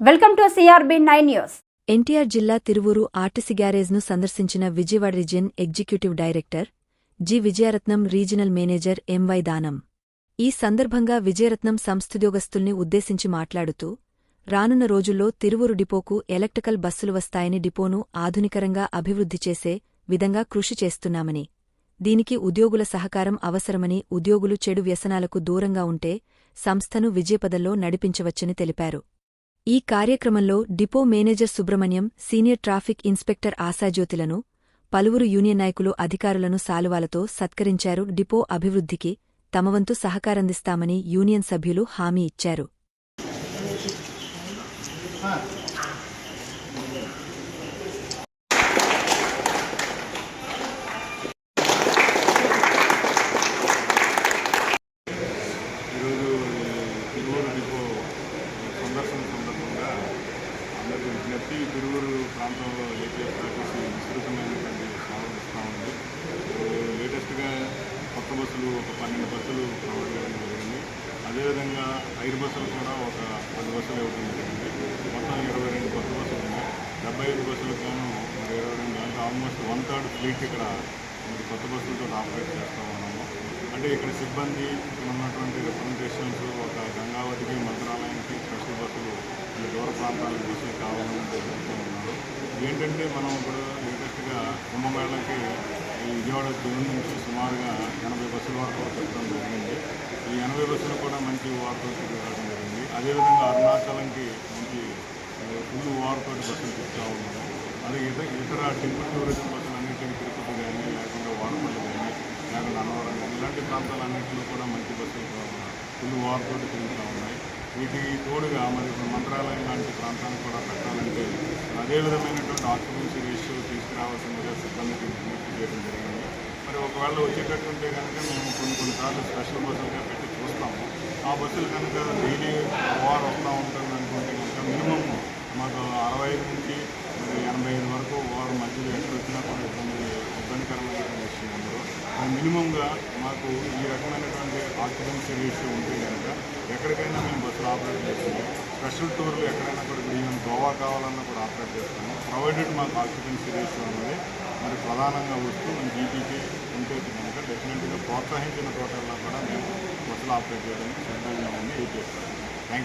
Welcome to CRB nine news. NTR జిల్లా Tiruvuru RTC గ్యారేజ్ను సందర్శించిన Vijayawada region executive director G Vijayaratnam regional manager MY Danam. ఈ సందర్భంగా విజయరత్నం సంస్థుద్యోగస్తుల్ని ఉద్దేశించి మాట్లాడుతూ రానున్న రోజుల్లో తిరువూరు డిపోకు ఎలక్ట్రికల్ బస్సులు వస్తాయని డిపోను ఆధునికరంగా అభివృద్ధి చేసే విధంగా కృషి చేస్తున్నామని దీనికి ఉద్యోగుల సహకారం అవసరమని ఉద్యోగులు చెడు వ్యసనాలకు దూరంగా ఉంటే సంస్థను విజయపదల్లో నడిపించవచ్చని తెలిపారు. ఈ కార్యక్రమంలో depot manager Subrahmanyam senior traffic inspector ఆశాజ్యోతిలను పలువురు యూనియన్ నాయకులు అధికారులను సాలువాలతో సత్కరించారు. డిపో అభివృద్ధికి తమవంతు సహకారందిస్తామని యూనియన్ సభ్యులు హామీ ఇచ్చారు ఈరోజు తిరువూరు డిపో సందర్శన సందర్భంగా అందరికీ తిరువురు ప్రాంతంలో ప్రాంతంలో ఏపీఎస్ఆర్టీసీ విస్తృతమైనటువంటి సేవలు ఇస్తూ ఉంది. లేటెస్ట్గా కొత్త బస్సులు ఒక పన్నెండు బస్సులు ప్రొవైడ్ చేయడం జరిగింది. అదేవిధంగా ఐదు బస్సులు కూడా ఒక పది బస్సులు ఇవ్వడం జరిగింది. మొత్తం ఇరవై రెండు కొత్త బస్సులు ఉన్నాయి. డెబ్బై ఐదు బస్సులకు గాను మరి ఇరవై రెండు అంటే ఆల్మోస్ట్ వన్ థర్డ్ ఫ్లీట్ ఇక్కడ మరి కొత్త బస్సులతో ఆపరేట్ చేస్తూ ఉన్నాము. అంటే ఇక్కడ సిబ్బంది ఇక్కడ ఉన్నటువంటి రిప్రజెంటేషన్స్ ఒక గంగావతికి మంత్రాలయానికి స్పెషల్ బస్సులు ఈ దూర ప్రాంతాలకు కావాలని జరుగుతూ ఏంటంటే మనం ఇప్పుడు లేటెస్ట్గా కుంభమేళకి ఈ విజయవాడ జూన్ నుంచి సుమారుగా ఎనభై బస్సుల వరకు చెప్పడం జరిగింది. ఈ ఎనభై బస్సులు కూడా మంచి వార్తలు రావడం జరిగింది. అదేవిధంగా అరుణాచలంకి మంచి ఫుల్ వార్తో బస్సులు చెప్తా ఉన్నాము. అది ఇతర ఇతర టెంపుల్ టూరిజం బస్సులు అన్నింటినీ తిరుపతి కానీ లేకుండా వాడపల్లి కానీ లేకుండా అన్నవరం కానీ ఇలాంటి ప్రాంతాలన్నింటిలో కూడా మంచి బస్సులు ఫుల్ వార్తోటి తిరుగుతూ ఉన్నాయి. వీటికి తోడుగా మరి ఇప్పుడు మంత్రాలయం లాంటి ప్రాంతానికి కూడా పెట్టాలంటే అదే విధమైనటువంటి ఆక్యుపెన్సీ రేషియో తీసుకురావాల్సిందిగా సిబ్బందికి విజ్ఞప్తి చేయడం జరిగింది. మరి ఒకవేళ వచ్చేటట్టుంటే కనుక మేము కొన్ని కొన్నిసార్లు స్పెషల్ బస్సులుగా పెట్టి చూస్తాము. ఆ బస్సులు కనుక డైలీ ఓవర్ వస్తూ ఉంటుంది అనుకుంటే కనుక మినిమం మాకు అరవై ఐదు నుంచి మరి ఎనభై ఐదు వరకు ఓవర్ మధ్యలో ఎక్కడ వచ్చినా కూడా ఇబ్బంది ఇబ్బందికరమైనటువంటి విషయం అందరూ మినిమంగా మాకు ఈ రకమైనటువంటి ఆక్యుపెన్సీ రేషియో ఉంటే కనుక ఎక్కడికైనా ఆపరేట్ చేస్తాము స్పెషల్ టూర్లు ఎక్కడైనా కూడా ఇప్పుడు ఈవెన్ గోవా కావాలన్నా కూడా ఆపరేట్ చేస్తాము ప్రొవైడెడ్ మాకు ఆక్యుపెన్సీ రేషియో అనేది మరి ప్రధానంగా వస్తూ మన జీపీకి ఉంటే కనుక డెఫినెట్గా ప్రోత్సహించిన టోటల్లో కూడా మేము బస్సులు ఆపరేట్ చేయడానికి సిద్ధంగా ఉంది యూ